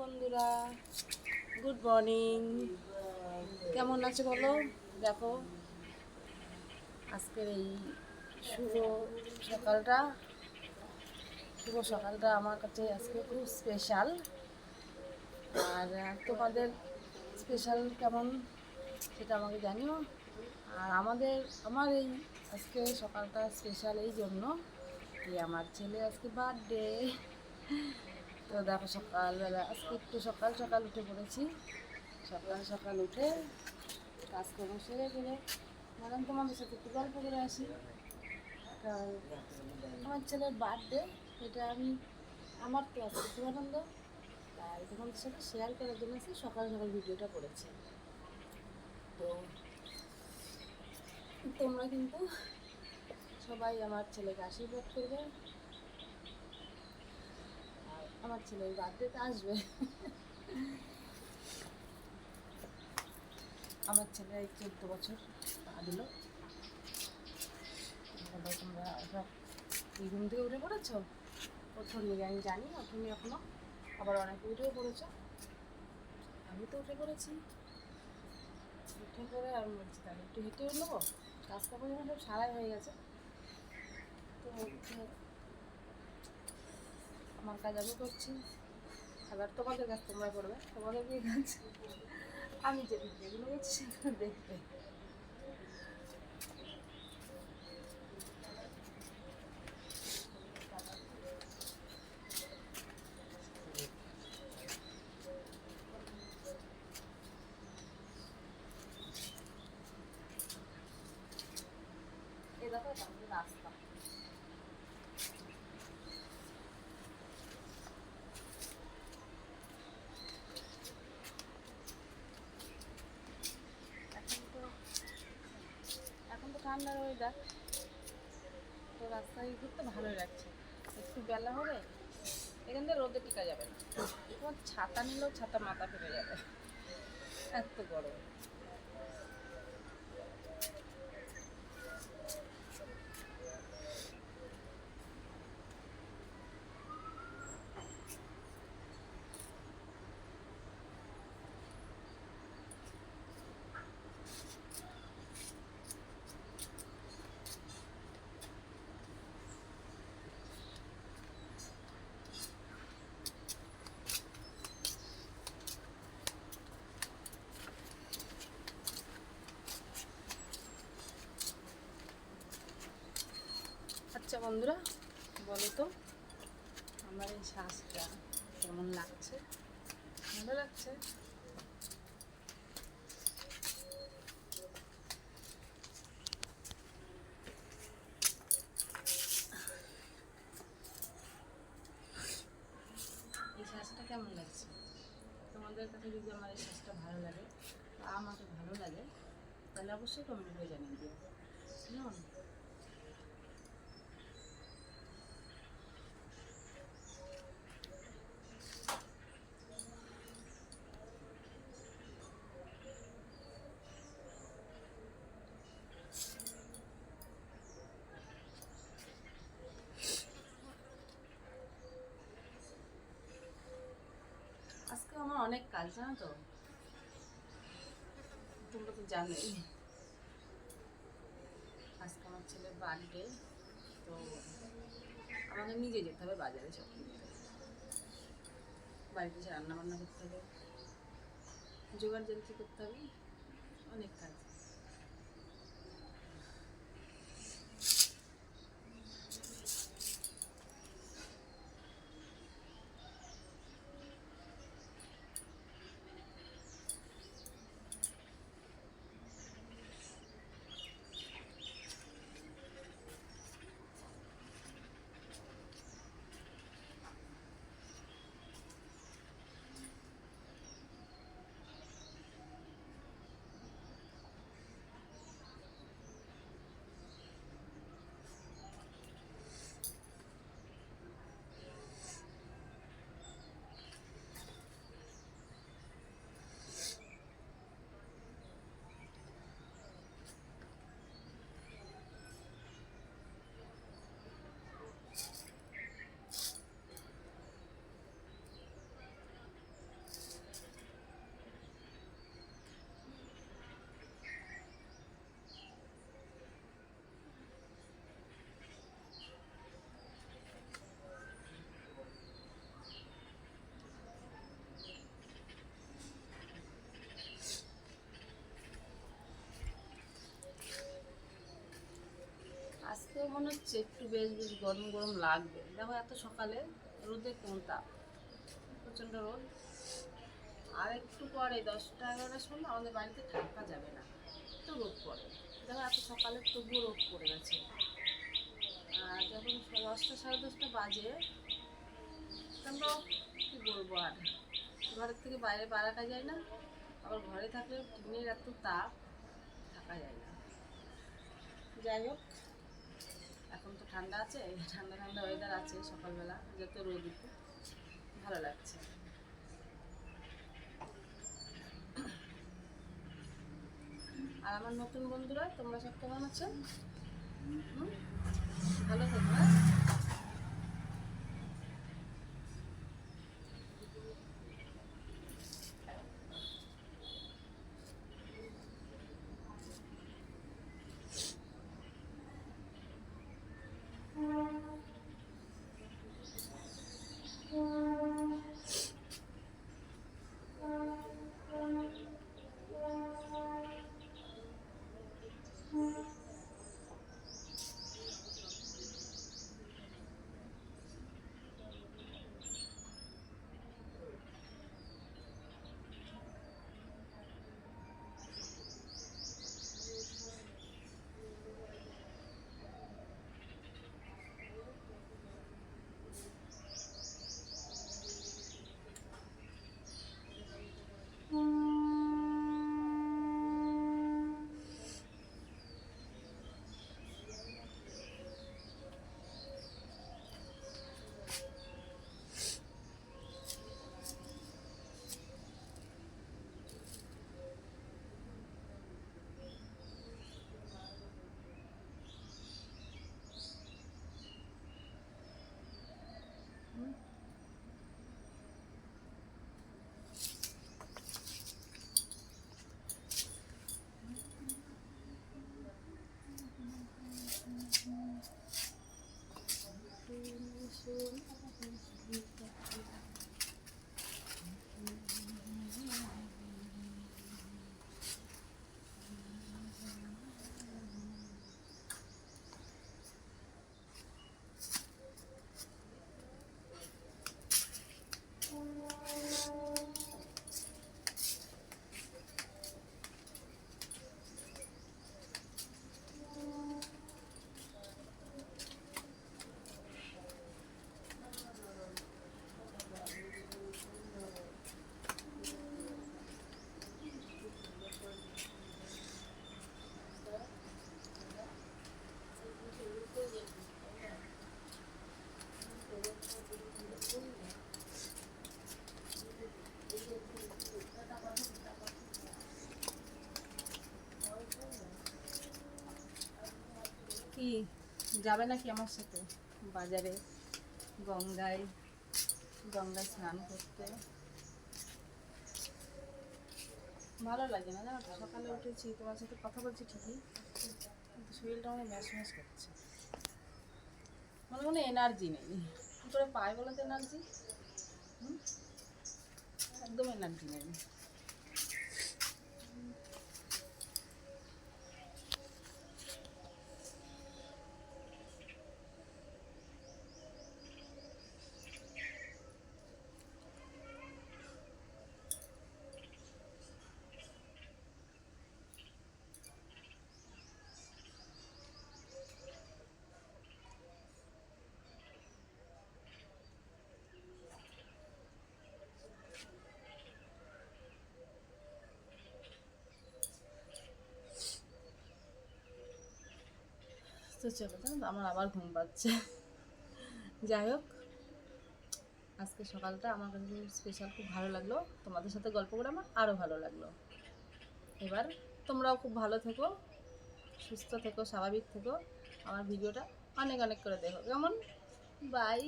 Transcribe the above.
বন্ধুরা। Good morning কেমন আছে বলো? দেখো, আজকের এই শুভ সকালটা। শুভ সকালটা আমার কাছে আজকে খুব স্পেশাল আর তোমাদের স্পেশাল কেমন সেটা আমাকে জানিও। আর আমাদের, আমার এই আজকে সকালটা স্পেশাল এই জন্য যে আমার ছেলে আজকে বার্থডে তো দেখো সকালবেলা আজকে একটু সকাল সকাল উঠে পড়েছি। সকাল সকাল উঠে কাজকর্ম সেরে ফেলে ম্যাডাম তোমাদের সাথে একটু গল্প করে আসি। আমার ছেলের বার্থডে এটা আমি আমার তো আজকে খুব আনন্দ তাই তোমাদের সাথে শেয়ার করার জন্য সকাল সকাল ভিডিওটা করেছি। তো তোমরা কিন্তু সবাই আমার ছেলেকে আশীর্বাদ করবে। আর আমার ছেলের বার্থডেতে আসবে। আমার ছেলে চোদ্দ বছর, পা দিল। তোমরা এই ঘুম থেকে উঠে পড়েছো? দিকে আমি জানি না তুমি এখনও। আবার অনেকে উঠেও পড়েছো। আমি তো উঠে পড়েছি। উঠে পড়ে আমি বলছি, তাহলে একটু হেঁটে নেব? কাজ কাপড় সব সারাই হয়ে গেছে। তো আমার কাজ আমি করছি। এবার তোমাদের কাজ তোমরা করবে। তোমাদের কি কাজ? আমি যে ভিডিওগুলো করছি, সেগুলো দেখবে। রাস্তা এখন তো এখন তো ঠান্ডার তো রাস্তায় ঘুরতে ভালোই লাগছে। একটু বেলা হবে, এখান থেকে রোদে টিকা যাবে না। তোমার ছাতা নিলেও ছাতা মাথা ফেলে যাবে। এত গরম। বন্ধুরা, বলো তো, আমার এই শ্বাসটা কেমন লাগছে? ভালো লাগছে? এই শ্বাসটা কেমন লাগছে? তোমাদের কাছে যদি আমার এই শ্বাসটা ভালো লাগে, বা আমাকে ভালো লাগে, তাহলে অবশ্যই কমেন্ট করে জানিয়ে দিও। কেমন আজকে আমার অনেক কাজ, জানো তো? তোমরা তো জানোই। আজকে আমার ছেলে বার্থডে তো আমাকে নিজে যেতে হবে বাজারে সব বাড়িতে রান্না বান্না করতে হবে জোগাড় জানতি করতে হবে, অনেক কাজ। মনে হচ্ছে একটু বেশ বেশ গরম গরম লাগবে। দেখো এত সকালে রোদে কোন তাপ? প্রচণ্ড রোদ। আর একটু পরে দশটা এগারোটার সময় আমাদের বাড়িতে থাকা যাবে না। তো রোদ পড়ে। দেখো এত সকালে তবুও রোদ পড়ে গেছে। আর যখন দশটা, সাড়ে দশটা বাজে, আমরা কী বলব আর? ঘরের থেকে বাইরে রাখা যায় না। আবার ঘরে থাকলে টিনের এত তাপ, থাকা যায় না। যাই হোক এখন তো ঠান্ডা আছে, ঠান্ডা ঠান্ডা ওয়েদার আছে সকালবেলা যত রোদ ভালো লাগছে। আর আমার নতুন বন্ধুরা, তোমরা সব কেমন আছো? ভালো থেকো যাবে নাকি আমার সাথে? বাজারে, গঙ্গায় গঙ্গায় স্নান করতে। ভালো লাগে না জানো সকালে উঠেছি, তোমার সাথে কথা বলছি ঠিকই, কিন্তু শরীরটা অনেক ম্যাশ ম্যাশ করছে। মনে মনে এনার্জি নেই। কী করে পায় বলো তো এনার্জি একদম এনার্জি নেই। তো চলে যান, আমার আবার ঘুম পাচ্ছে। যাই হোক, আজকে সকালটা আমার কাছে স্পেশাল খুব ভালো লাগল। তোমাদের সাথে গল্প করে আমার আরও ভালো লাগল। এবার তোমরাও খুব ভালো থেকো, সুস্থ থেকো, স্বাভাবিক থেকো। আমার ভিডিওটা অনেক অনেক করে দেখো। কেমন? বাই